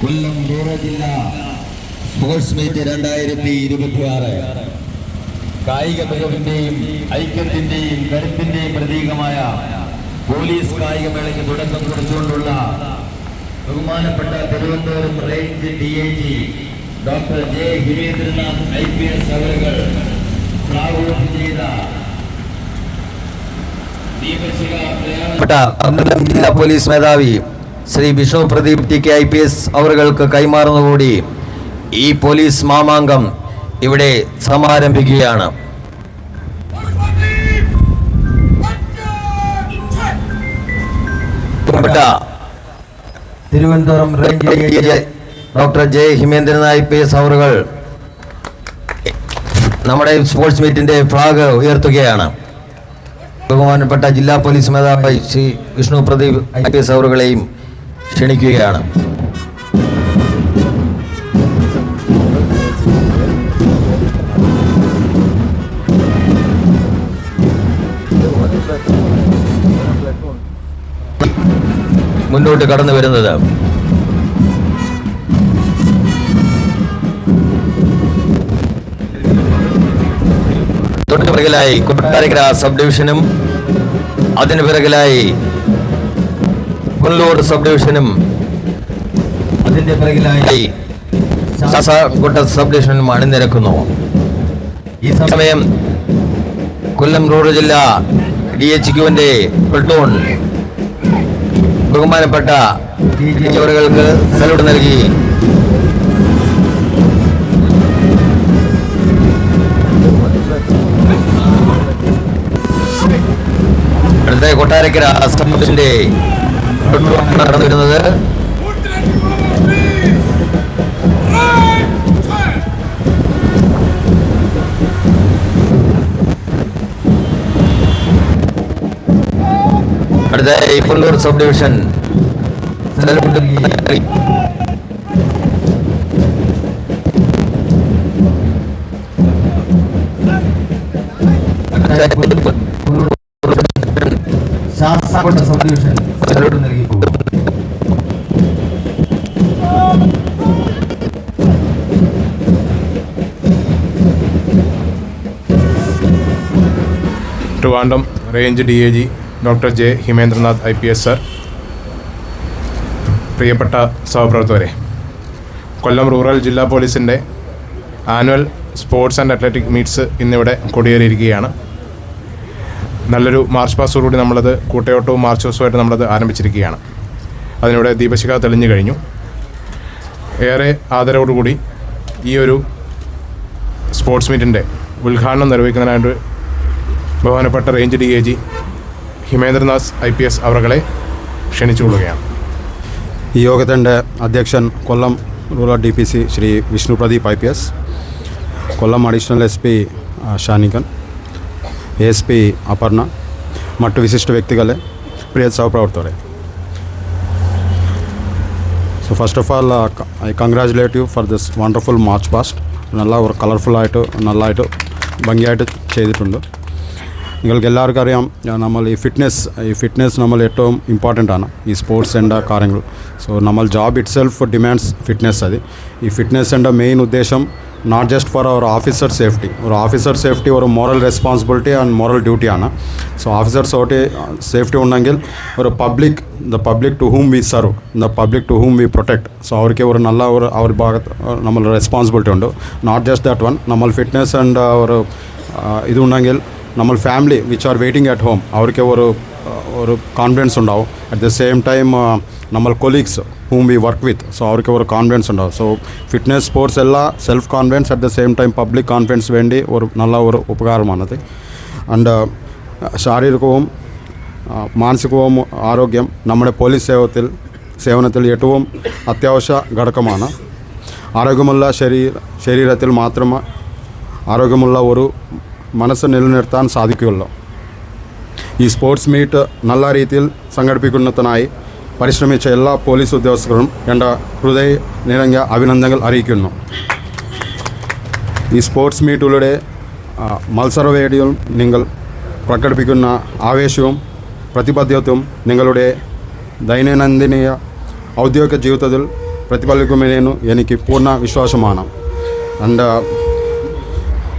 കൊല്ലം rural ജില്ല. Sports meet രണ്ടായിരത്തി ഇരുപത്തി ആറ് കായിക മികവിന്റെയും ഐക്യത്തിന്റെയും കരുത്തിന്റെയും പ്രതീകമായ പോലീസ് കായികമേളയ്ക്ക് തുടക്കം കുറിച്ചുകൊണ്ടുള്ള ബഹുമാനപ്പെട്ട Thiruvananthapuram range D I G doctor J Hirendranath I P S അവരുകൾ പ്രാവോട്ട് ചെയ്ത ജില്ലാ പോലീസ് മേധാവി Shri Vishnu Pradeep T K I P S അവർക്ക് കൈമാറുന്നതുകൂടി ഈ പോലീസ് മാമാങ്കം ഇവിടെ സമാരംഭിക്കുകയാണ്. Thiruvananthapuram range doctor J Himendran I P S അവറുകൾ നമ്മുടെ സ്പോർട്സ് മീറ്റിന്റെ ഫ്ലാഗ് ഉയർത്തുകയാണ്. ബഹുമാനപ്പെട്ട ജില്ലാ പോലീസ് മേധാവി Shri Vishnu Pradeep I P S അവറുകളെയും ക്ഷണിക്കുകയാണ്. മുന്നോട്ട് കടന്നു വരുന്നത്. തൊട്ടു പിറകിലായി കൊട്ടാരക്കര സബ് ഡിവിഷനും അതിന് പിറകിലായി പുനലൂർ സബ് ഡിവിഷനും അതിന്റെ പിറകിലായി സസാകുട്ട സബ് ഡിവിഷനും അണിനിരക്കുന്നു. ഈ സമയം കൊല്ലം റൂറൽ ജില്ല ഡി എച്ച് ക്യുവിന്റെ പ്ലട്ടൂൺ ബഹുമാനപ്പെട്ട അവർക്ക് സലൂട്ട് നൽകി. കൊട്ടാരക്കര അസംബ്ലിന്റെ നടന്നു വരുന്നത് അടുത്ത പുല്ലൂർ സബ് ഡിവിഷൻ സല്യൂട്ട് നൽകി. അടുത്ത സൊല്യൂഷൻ സല്യൂട്ട് നൽകി പോകും. Trivandrum range D A G doctor J Himendranath I P S sir. പ്രിയപ്പെട്ട സഹപ്രവർത്തകരെ കൊല്ലം റൂറൽ ജില്ലാ പോലീസിന്റെ annual sports and athletic meets ഇന്നിവിടെ കൊടിയേറിയിരിക്കുകയാണ്. നല്ലൊരു മാർച്ച് പാസോടുകൂടി നമ്മളത് കൂട്ടയോട്ടവും മാർച്ച് പാസുമായിട്ട് നമ്മളത് ആരംഭിച്ചിരിക്കുകയാണ്. അതിനിടെ ദീപശിഖ തെളിഞ്ഞു കഴിഞ്ഞു. ഏറെ ആദരവോടുകൂടി ഈ ഒരു സ്പോർട്സ് മീറ്റിന്റെ ഉദ്ഘാടനം നിർവഹിക്കുന്നതിനായിട്ട് ബഹുമാനപ്പെട്ട range D A G Himendranath I P S അവറുകളെ ക്ഷണിച്ചുകൊള്ളുകയാണ്. ഈ യോഗത്തിന്റെ അധ്യക്ഷൻ Kollam rural D P C Shri Vishnu Pradeep I P S Kollam additional S P Shanikan S P Aparna മറ്റു വിശിഷ്ട വ്യക്തികളെ പ്രിയ സഹപ്രവർത്തകരെ So first of all, uh, I congratulate you for this wonderful March past. നല്ല ഒരു colourful ആയിട്ട് നല്ലതായിട്ട് ഭംഗിയായിട്ട് ചെയ്തിട്ടുണ്ട് നിങ്ങൾക്ക് എല്ലാവർക്കും അറിയാം നമ്മൾ ഈ ഫിറ്റ്നസ് ഈ ഫിറ്റ്നസ് നമ്മൾ ഏറ്റവും ഇമ്പോർട്ടൻ്റ് ആണ് ഈ സ്പോർട്സ് എൻ്റെ കാര്യങ്ങൾ സോ നമ്മൾ job it self demands fitness അത് ഈ ഫിറ്റ്നസ് എൻ്റെ മെയിൻ ഉദ്ദേശം not just for our officer safety ഒരു ഓഫീസർ സേഫ്റ്റി ഒരു മോറൽ റെസ്പോൺസിബിലിറ്റി ആൻഡ് മോറൽ ഡ്യൂട്ടിയാണ് സോ ഓഫീസർ സോട്ടി സേഫ്റ്റി ഉണ്ടെങ്കിൽ ഒരു public the public to whom we serve the public to whom we protect so അവർക്ക് ഒരു നല്ല ഒരു അവർ ഭാഗത്ത് നമ്മൾ റെസ്പോൺസിബിലിറ്റി ഉണ്ട്. നോട്ട് ജസ്റ്റ് ദാറ്റ് വൺ നമ്മൾ ഫിറ്റ്നസ് ആൻഡ് ഒരു ആ, ഇതുണ്ടെങ്കിൽ നമ്മൾ family which are waiting at home അവർക്ക് ഒരു ആ, ഒരു കോൺഫിഡൻസ് ഉണ്ടാവും. അറ്റ് ദ സെയിം ടൈം നമ്മൾ colleagues whom we work with so അവർക്ക് ഒരു കോൺഫിഡൻസ് ഉണ്ടാവും. സോ ഫിറ്റ്നസ് സ്പോർട്സ് എല്ലാ self confidence at the same time public confidence വേണ്ടി ഒരു നല്ല ഒരു ഉപകാരമാണത്. ആൻഡ് ശാരീരികവും ആ, മാനസികവും ആരോഗ്യം നമ്മുടെ പോലീസ് സേവത്തിൽ സേവനത്തിൽ ഏറ്റവും അത്യാവശ്യ ഘടകമാണ്. ആരോഗ്യമുള്ള ശരീര ശരീരത്തിൽ മാത്രമേ ആരോഗ്യമുള്ള ഒരു മനസ്സ് നിലനിർത്താൻ സാധിക്കുകയുള്ളൂ. ഈ സ്പോർട്സ് മീറ്റ് നല്ല രീതിയിൽ സംഘടിപ്പിക്കുന്നതിനായി പരിശ്രമിച്ച എല്ലാ പോലീസ് ഉദ്യോഗസ്ഥരും എന്റെ ഹൃദയ നിറഞ്ഞ അഭിനന്ദനങ്ങൾ അറിയിക്കുന്നു. ഈ സ്പോർട്സ് മീറ്റുകളുടെ ആ, മത്സരവേദിയിൽ നിങ്ങൾ പ്രകടിപ്പിക്കുന്ന ആവേശവും പ്രതിബദ്ധതയും നിങ്ങളുടെ ദൈനംദിന ഔദ്യോഗിക ജീവിതത്തിൽ പ്രതിഫലിക്കുമെന്നു എനിക്ക് പൂർണ വിശ്വാസമാണ്. ആൻഡ്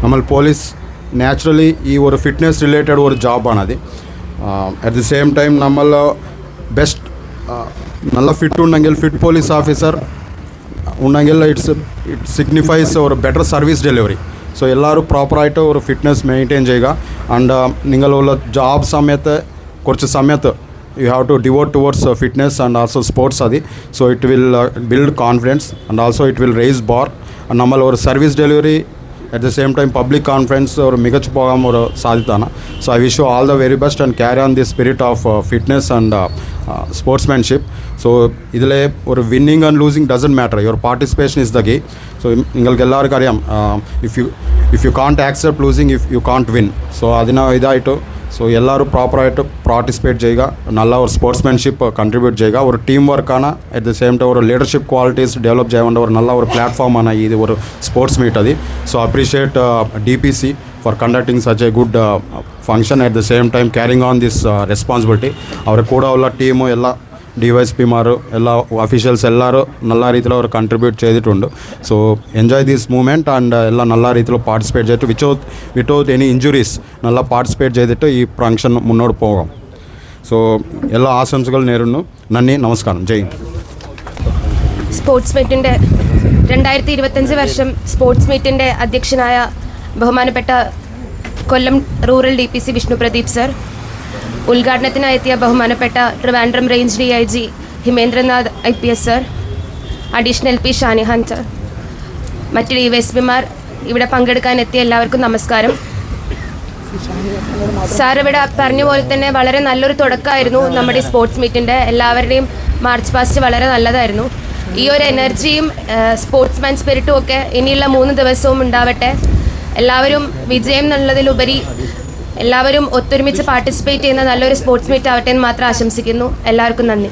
നമ്മൾ പോലീസ് നാച്ചുറലി ഈ ഒരു ഫിറ്റ്നസ് റിലേറ്റഡ് ഒരു ജോബാണത്. അറ്റ് ദി സെയിം ടൈം നമ്മൾ ബെസ്റ്റ് നല്ല ഫിറ്റ് ഉണ്ടെങ്കിൽ ഫിറ്റ് പോലീസ് ഓഫീസർ ഉണ്ടെങ്കിൽ ഇറ്റ്സ് ഇറ്റ് സിഗ്നിഫൈസ് ഒരു ബെറ്റർ സർവീസ് ഡെലിവറി സോ എല്ലാവരും പ്രോപ്പറായിട്ട് ഒരു ഫിറ്റ്നസ് മെയിന്റെയിൻ ചെയ്യുക ആൻഡ് നിങ്ങളുള്ള ജോബ് സമയത്ത് കുറച്ച് സമയത്ത് you have to devote towards fitness and also sports അത് so it will build confidence and also it will raise bar നമ്മൾ ഒരു service delivery at the same time public conference ഒരു മികച്ചു പോകാൻ ഒരു സാധ്യതയാണ്. So I wish you all the very best and carry on the spirit of fitness and sportsmanship so ഇതിലെ ഒരു winning and losing doesn't matter your participation is the key so നിങ്ങൾക്ക് എല്ലാവർക്കും അറിയാം if you if you can't accept losing if you can't win so അതിനാ ഇതായിട്ട് so ಎಲ್ಲರೂ proper ಆಯಿಟು participate ಜೈಗ, ನಲ್ಲ ಅವ್ರ sports manship contribute ಜೈಗ. ಅವ್ರ ಟೀಮ್ ವರ್ಕ್ ಆನ ಅಟ್ ದ ಸೇಮ್ ಟೈಮ್ ಅವರು ಲೀಡರ್ಶಿಪ್ ಕ್ವಾಲಿಟೀಸ್ ಡೆವಲಪ್ ಜಾಯೊಂಡು ಅವ್ರು ನಲ್ಲ ಅವ್ರ ಪ್ಲಾಟ್ಫಾರ್ಮ್ ಆನ ಇದು ಅವರು ಸ್ಪೋರ್ಟ್ಸ್ ಮೀಟ್ ಅದಿ. So appreciate D P C for conducting such a good function at the same time carrying on this responsibility ಅವ್ರಿಗೆ ಕೂಡ ಅವ್ಲ ಟೀಮು ಎಲ್ಲ ഡി വൈ എസ് പിമാരും എല്ലാ ഒഫീഷ്യൽസ് എല്ലാവരും നല്ല രീതിയിൽ അവർ കൺട്രിബ്യൂട്ട് ചെയ്തിട്ടുണ്ട് so enjoy this movement and എല്ലാം നല്ല രീതിയിൽ പാർട്ടിസിപ്പേറ്റ് ചെയ്തിട്ട് വിച്ചൗത്ത് വിത്തൗത്ത് എനി ഇഞ്ചുറീസ് നല്ല പാർട്ടിസിപ്പേറ്റ് ചെയ്തിട്ട് ഈ ഫംഗ്ഷൻ മുന്നോട്ട് പോകാം സോ എല്ലാ ആശംസകൾ നേരുന്നു നന്ദി നമസ്കാരം ജയ് ഹിന്ദ് സ്പോർട്സ് മീറ്റിന്റെ രണ്ടായിരത്തി ഇരുപത്തഞ്ച് വർഷം സ്പോർട്സ് മീറ്റിന്റെ അധ്യക്ഷനായ ബഹുമാനപ്പെട്ട Kollam rural D P C Vishnu Pradeep sir ഉദ്ഘാടനത്തിനായി എത്തിയ ബഹുമാനപ്പെട്ട Trivandrum range D I G Himendranath I P S sir additional P Shanihan sir മറ്റ് ഡി വൈ എസ് പിമാർ ഇവിടെ പങ്കെടുക്കാൻ എത്തിയ എല്ലാവർക്കും നമസ്കാരം. സാർ ഇവിടെ പറഞ്ഞ പോലെ തന്നെ വളരെ നല്ലൊരു തുടക്കമായിരുന്നു നമ്മുടെ സ്പോർട്സ് മീറ്റിന്റെ എല്ലാവരുടെയും മാർച്ച് പാസ്റ്റ് വളരെ നല്ലതായിരുന്നു. ഈ ഒരു എനർജിയും സ്പോർട്സ്മാൻ സ്പിരിറ്റും ഒക്കെ ഇനിയുള്ള മൂന്ന് ദിവസവും ഉണ്ടാവട്ടെ. എല്ലാവരും വിജയം എന്നുള്ളതിലുപരി എല്ലാവരും ഒത്തൊരുമിച്ച് പാർട്ടിസിപ്പേറ്റ് ചെയ്യുന്ന നല്ലൊരു സ്പോർട്സ് മീറ്റ് ആവട്ടെ എന്ന് മാത്രം ആശംസിക്കുന്നു. എല്ലാവർക്കും നന്ദി.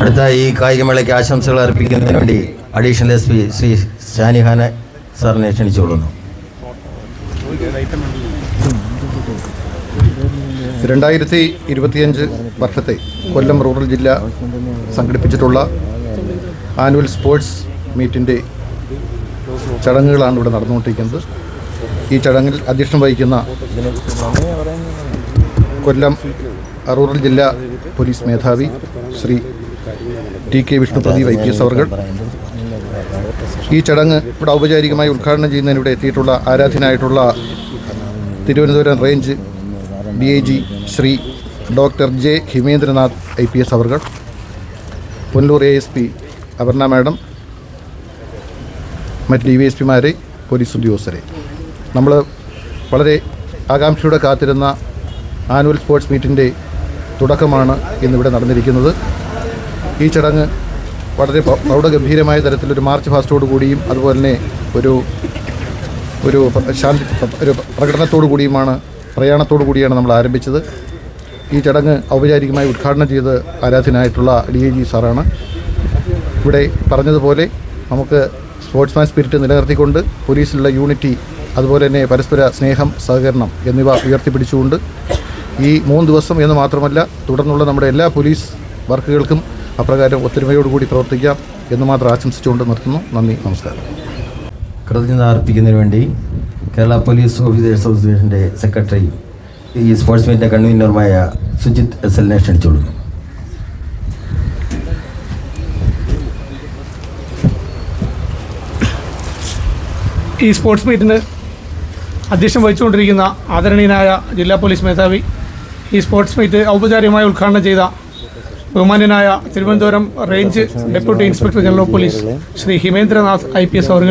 അടുത്ത ഈ കായികമേളയ്ക്ക് ആശംസകൾ അർപ്പിക്കുന്നതിന് വേണ്ടി അഡീഷണൽ എസ് പി ശ്രീ ഷാനിഹാനെ സാറിനെ ക്ഷണിച്ചുകൊള്ളുന്നു. രണ്ടായിരത്തി ഇരുപത്തിയഞ്ച് വർഷത്തെ കൊല്ലം റൂറൽ ജില്ല സംഘടിപ്പിച്ചിട്ടുള്ള ആനുവൽ സ്പോർട്സ് മീറ്റിന്റെ ചടങ്ങുകളാണ് ഇവിടെ നടന്നുകൊണ്ടിരിക്കുന്നത്. ഈ ചടങ്ങിൽ അധ്യക്ഷം വഹിക്കുന്ന കൊല്ലം റൂറൽ ജില്ലാ പോലീസ് മേധാവി Shri T K Vishnu Pradeep I P S അവർഗൾ ഈ ചടങ്ങ് ഇവിടെ ഔപചാരികമായി ഉദ്ഘാടനം ചെയ്യുന്നതിന് ഇവിടെ എത്തിയിട്ടുള്ള ആരാധ്യനായിട്ടുള്ള Thiruvananthapuram range D I G Shri doctor J Himendranath I P S അവർഗൾ Punalur A S P Aparna madam മറ്റ് ഡി വൈ എസ് പിമാരെ പോലീസ് ഉദ്യോഗസ്ഥരെ. നമ്മൾ വളരെ ആകാംക്ഷയോടെ കാത്തിരുന്ന ആനുവൽ സ്പോർട്സ് മീറ്റിന്റെ തുടക്കമാണ് ഇന്നിവിടെ നടന്നിരിക്കുന്നത്. ഈ ചടങ്ങ് വളരെ പ്രൗ- പ്രൗഢഗംഭീരമായ തരത്തിലൊരു മാർച്ച് ഫാസ്റ്റോടു കൂടിയും അതുപോലെ തന്നെ ഒരു ഒരു ശാന്തി ഒരു പ്രകടനത്തോടു കൂടിയുമാണ് പ്രയാണത്തോടു കൂടിയാണ് നമ്മൾ ആരംഭിച്ചത്. ഈ ചടങ്ങ് ഔപചാരികമായി ഉദ്ഘാടനം ചെയ്ത് ആരാധനായിട്ടുള്ള ഡി ഐ ജി സാറാണ്. ഇവിടെ പറഞ്ഞതുപോലെ നമുക്ക് സ്പോർട്സ്മാൻ സ്പിരിറ്റ് നിലനിർത്തിക്കൊണ്ട് പോലീസിലുള്ള യൂണിറ്റി അതുപോലെ തന്നെ പരസ്പര സ്നേഹം സഹകരണം എന്നിവ ഉയർത്തിപ്പിടിച്ചുകൊണ്ട് ഈ മൂന്ന് ദിവസം എന്ന് മാത്രമല്ല തുടർന്നുള്ള നമ്മുടെ എല്ലാ പോലീസ് വർക്കുകൾക്കും അപ്രകാരം ഒത്തൊരുമയോടുകൂടി പ്രവർത്തിക്കാം എന്ന് മാത്രം ആശംസിച്ചുകൊണ്ട് നിർത്തുന്നു. നന്ദി നമസ്കാരം. കൃതജ്ഞത അർപ്പിക്കുന്നതിന് വേണ്ടി കേരള പോലീസ് ഓഫീസേഴ്സ് അസോസിയേഷന്റെ സെക്രട്ടറി ഈ സ്പോർട്സ് മീറ്റിന്റെ കൺവീനറുമായ സുജിത് എസ് എല്ലിനെ ക്ഷണിച്ചുകൊള്ളുന്നു. ഈ സ്പോർട്സ് മീറ്റിന് അധ്യക്ഷം വഹിച്ചുകൊണ്ടിരിക്കുന്ന ആദരണീയനായ ജില്ലാ പോലീസ് മേധാവി ഈ സ്പോർട്സ് മീറ്റ് ഔപചാരികമായി ഉദ്ഘാടനം ചെയ്ത ബഹുമാന്യനായ Thiruvananthapuram range deputy inspector general of police Shri Himendranath I P S അവർ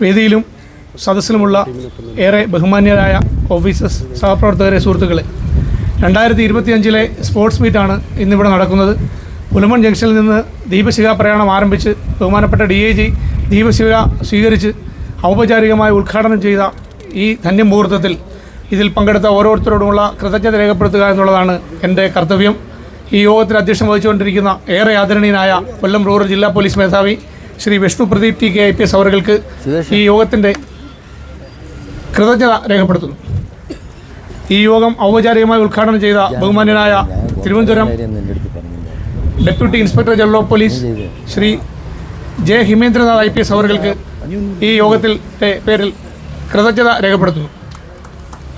വേദിയിലും സദസ്സിലുമുള്ള ഏറെ ബഹുമാന്യരായ ഓഫീസേഴ്സ് സഹപ്രവർത്തകരെ സുഹൃത്തുക്കളെ രണ്ടായിരത്തി ഇരുപത്തിയഞ്ചിലെ സ്പോർട്സ് മീറ്റാണ് ഇന്നിവിടെ നടക്കുന്നത്. പുലമൺ ജംഗ്ഷനിൽ നിന്ന് ദീപശിഖ പ്രയാണം ആരംഭിച്ച് ബഹുമാനപ്പെട്ട ഡി ഐ ജി ദീപശിഖ സ്വീകരിച്ച് ഔപചാരികമായി ഉദ്ഘാടനം ചെയ്ത ഈ ധന്യമുഹൂർത്തത്തിൽ ഇതിൽ പങ്കെടുത്ത ഓരോരുത്തരോടുമുള്ള കൃതജ്ഞത രേഖപ്പെടുത്തുക എന്നുള്ളതാണ് എന്റെ കർത്തവ്യം. ഈ യോഗത്തിൽ അധ്യക്ഷം വഹിച്ചുകൊണ്ടിരിക്കുന്ന ഏറെ ആദരണീയനായ കൊല്ലം റൂറൽ ജില്ലാ പോലീസ് മേധാവി Shri Vishnu Pradeep T K I P S അവർക്ക് ഈ യോഗത്തിന്റെ കൃതജ്ഞത രേഖപ്പെടുത്തുന്നു. ഈ യോഗം ഔപചാരികമായി ഉദ്ഘാടനം ചെയ്ത ബഹുമാന്യനായ Thiruvananthapuram deputy inspector general of police Shri J Himendranath I P S അവർക്ക് ഈ യോഗത്തിന്റെ പേരിൽ കൃതജ്ഞത രേഖപ്പെടുത്തുന്നു.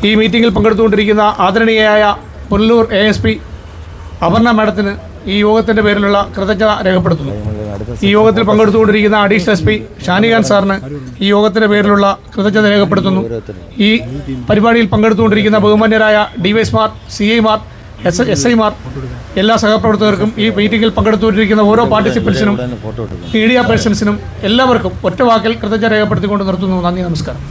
ഈ മീറ്റിംഗിൽ പങ്കെടുത്തുകൊണ്ടിരിക്കുന്ന ആദരണീയയായ Punalur A S P Aparna മാഡത്തിന് ഈ യോഗത്തിന്റെ പേരിലുള്ള കൃതജ്ഞത രേഖപ്പെടുത്തുന്നു. ഈ യോഗത്തിൽ പങ്കെടുത്തുകൊണ്ടിരിക്കുന്ന അഡീഷണൽ എസ് പി ഷാനിഖാൻ സാറിന് ഈ യോഗത്തിന്റെ പേരിലുള്ള കൃതജ്ഞത രേഖപ്പെടുത്തുന്നു. ഈ പരിപാടിയിൽ പങ്കെടുത്തുകൊണ്ടിരിക്കുന്ന ബഹുമാന്യരായ ഡിവൈസ്മാർ സി ഐമാർ എസ് എസ് ഐ ഐമാർ എല്ലാ സഹപ്രവർത്തകർക്കും ഈ മീറ്റിംഗിൽ പങ്കെടുത്തുകൊണ്ടിരിക്കുന്ന ഓരോ പാർട്ടിസിപ്പൻസിനും മീഡിയ പേഴ്സൺസിനും എല്ലാവർക്കും ഒറ്റവാക്കിൽ കൃതജ്ഞത രേഖപ്പെടുത്തിക്കൊണ്ട് നിർത്തുന്നു. നന്ദി നമസ്കാരം.